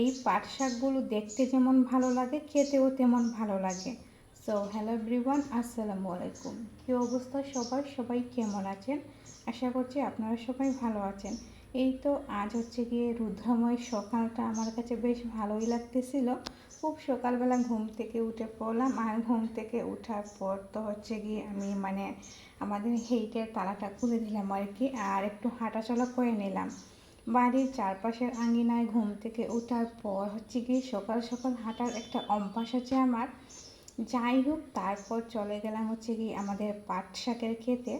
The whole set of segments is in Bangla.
এই পাট শাকগুলো দেখতে যেমন ভালো লাগে, খেতেও তেমন ভালো লাগে। সো হ্যালো এভরিওয়ান আসসালামু আলাইকুম। কী অবস্থা সবার? সবাই কেমন আছেন? আশা করছি আপনারা সবাই ভালো আছেন। এই তো আজ হচ্ছে গিয়ে রুদ্রময় সকালটা আমার কাছে বেশ ভালোই লাগতেছিল। খুব সকালবেলা ঘুম থেকে উঠে পড়লাম আর ঘুম থেকে ওঠার পর তো হচ্ছে গিয়ে আমি মানে আমাদের হেইটের তালাটা খুলে দিলাম আর কি, আর একটু হাঁটাচলা করে নিলাম। বাড়ির চারপাশের আঙিনায় ঘুম থেকে ওঠার পর হচ্ছে কি সকাল সকাল হাঁটার একটা অভ্যাস আছে আমার। যাই হোক, তারপর চলে গেলাম হচ্ছে কি আমাদের পাট শাকের খেতে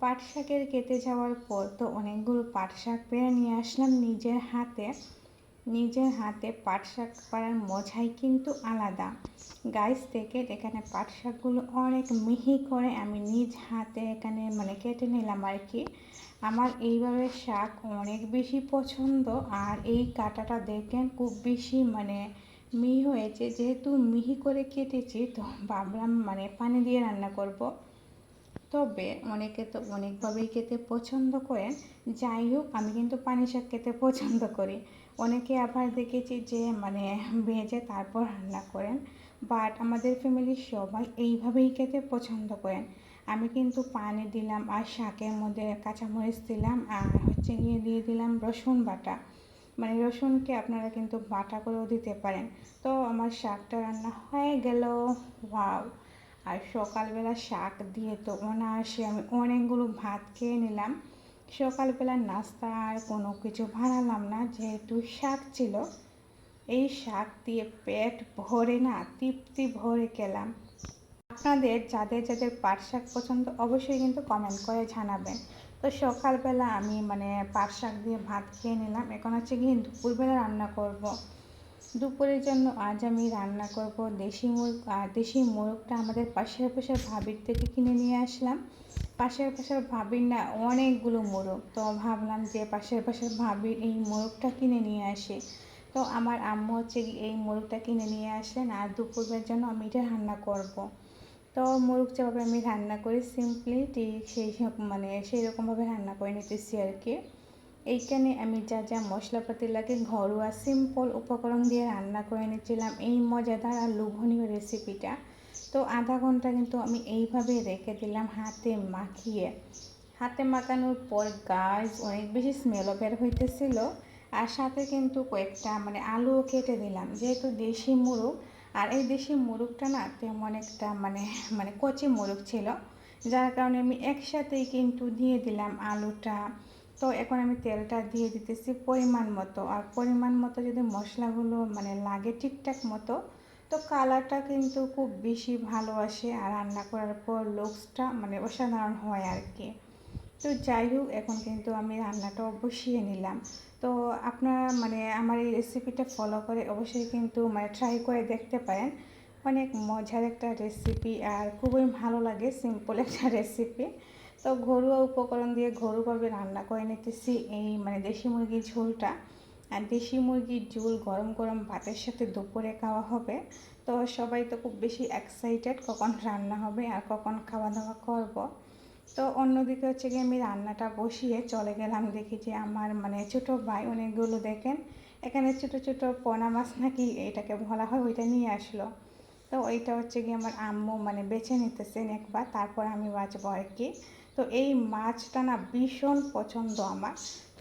পাট শাকের খেতে যাওয়ার পর তো অনেকগুলো পাট শাক পেরে নিয়ে আসলাম নিজের হাতে। নিজের হাতে পাট শাক পাড়ার মজাই কিন্তু আলাদা। গাছ থেকে এখানে পাট শাকগুলো অনেক মিহি করে আমি নিজ হাতে এখানে মানে কেটে নিলাম আর কি। আমার এইভাবে শাক অনেক বেশি পছন্দ আর এই কাটাটা দেখেন খুব বেশি মানে মিহি হয়েছে। যেহেতু মিহি করে কেটেছি, তো ভাবলাম মানে পানি দিয়ে রান্না করব। তবে অনেকে তো অনেকভাবেই খেতে পছন্দ করেন। যাই হোক, আমি কিন্তু পানি শাক খেতে পছন্দ করি। অনেকে আবার দেখেছি যে মানে ভেজে তারপর রান্না করেন। বাট আমাদের ফ্যামিলির সবাই এইভাবেই খেতে পছন্দ করেন। আমি কিন্তু পানি দিলাম আর শাকের মধ্যে কাঁচামরিচ দিলাম আর হচ্ছে গিয়ে দিয়ে দিলাম রসুন বাটা। মানে রসুনকে আপনারা কিন্তু বাটা করেও দিতে পারেন। তো আমার শাকটা রান্না হয়ে গেল। ওয়াও আর সকালবেলা শাক দিয়ে তো অনায়াসে আমি অনেকগুলো ভাত খেয়ে নিলাম। সকালবেলা নাস্তা আর কোনো কিছু বানালাম না, যেহেতু শাক ছিল। এই শাক দিয়ে পেট ভরে না, তৃপ্তি ভরে খেলাম। আপনাদের যাদের যাদের পাট শাক পছন্দ, অবশ্যই কিন্তু কমেন্ট করে জানাবেন। তো সকালবেলা আমি মানে পাট শাক দিয়ে ভাত খেয়ে নিলাম। এখন হচ্ছে গিয়ে দুপুরবেলা রান্না করব। দুপুরের জন্য আজ আমি রান্না করব দেশি মুরগ। দেশি মুরগটা আমাদের পাশের পাশের ভাবির থেকে কিনে নিয়ে আসলাম। পাশের পাশের ভাবির না অনেকগুলো মোরগ তো ভাবলাম যে পাশের পাশের ভাবির এই মোরগটা কিনে নিয়ে আসে। তো আমার আম্মু হচ্ছে এই মোরগটা কিনে নিয়ে আসলেন আর দুপুরের জন্য আমি এটা রান্না করব। তো মোরগ যেভাবে আমি রান্না করি সিম্পলি ঠিক সেই মানে সেই রকমভাবে রান্না করে নিতেছি আর কি। এইখানে আমি যা যা মশলাপাতি লাগে ঘরোয়া সিম্পল উপকরণ দিয়ে রান্না করে নিচ্ছিলাম। এই মজাদার আর লোভনীয় রেসিপিটা তো আধা ঘণ্টা কিন্তু আমি এইভাবে রেখে দিলাম হাতে মাখিয়ে। হাতে মাখানোর পর গাছ অনেক বেশি স্মেলও বের হইতেছিল। আর সাথে কিন্তু কয়েকটা মানে আলুও কেটে দিলাম। যেহেতু দেশি মুরগ, আর এই দেশি মুরগটা না তেমন একটা মানে মানে কচি মুরগ ছিল। যার কারণে আমি একসাথেই কিন্তু দিয়ে দিলাম আলুটা। তো এখন আমি তেলটা দিয়ে দিতেছি পরিমাণ মতো। আর পরিমাণ মতো যদি মশলাগুলো মানে লাগে ঠিকঠাক মতো তো কালারটা কিন্তু খুব বেশি ভালো আসে আর রান্না করার পর লুকসটা মানে অসাধারণ হয় আর কি। তো যাই হোক, এখন কিন্তু আমি রান্নাটা বসিয়ে নিলাম। তো আপনারা মানে আমার এই রেসিপিটা ফলো করে অবশ্যই কিন্তু মানে ট্রাই করে দেখতে পারেন। অনেক মজার একটা রেসিপি আর খুবই ভালো লাগে সিম্পল একটা রেসিপি তো ঘরোয়া উপকরণ দিয়ে ঘরোয়াভাবে রান্না করে নিতেছি এই মানে দেশি মুরগির ঝোলটা। আর দেশি মুরগির ঝোল গরম গরম ভাতের সাথে দুপুরে খাওয়া হবে। তো সবাই তো খুব বেশি এক্সাইটেড কখন রান্না হবে আর কখন খাওয়া দাওয়া করব। তো অন্যদিকে হচ্ছে গিয়ে আমি রান্নাটা বসিয়ে চলে গেলাম। দেখি যে আমার মানে ছোটো ভাই অনেকগুলো দেখেন। এখানে ছোটো ছোটো পোনা মাছ নাকি এটাকে বলা হয়, ওইটা নিয়ে আসলো। তো ওইটা হচ্ছে গিয়ে আমার আম্মু মানে বেছে নিতেছেন একবার, তারপর আমি বাঁচবো আর কি। তো এই মাছটা না ভীষণ পছন্দ আমার।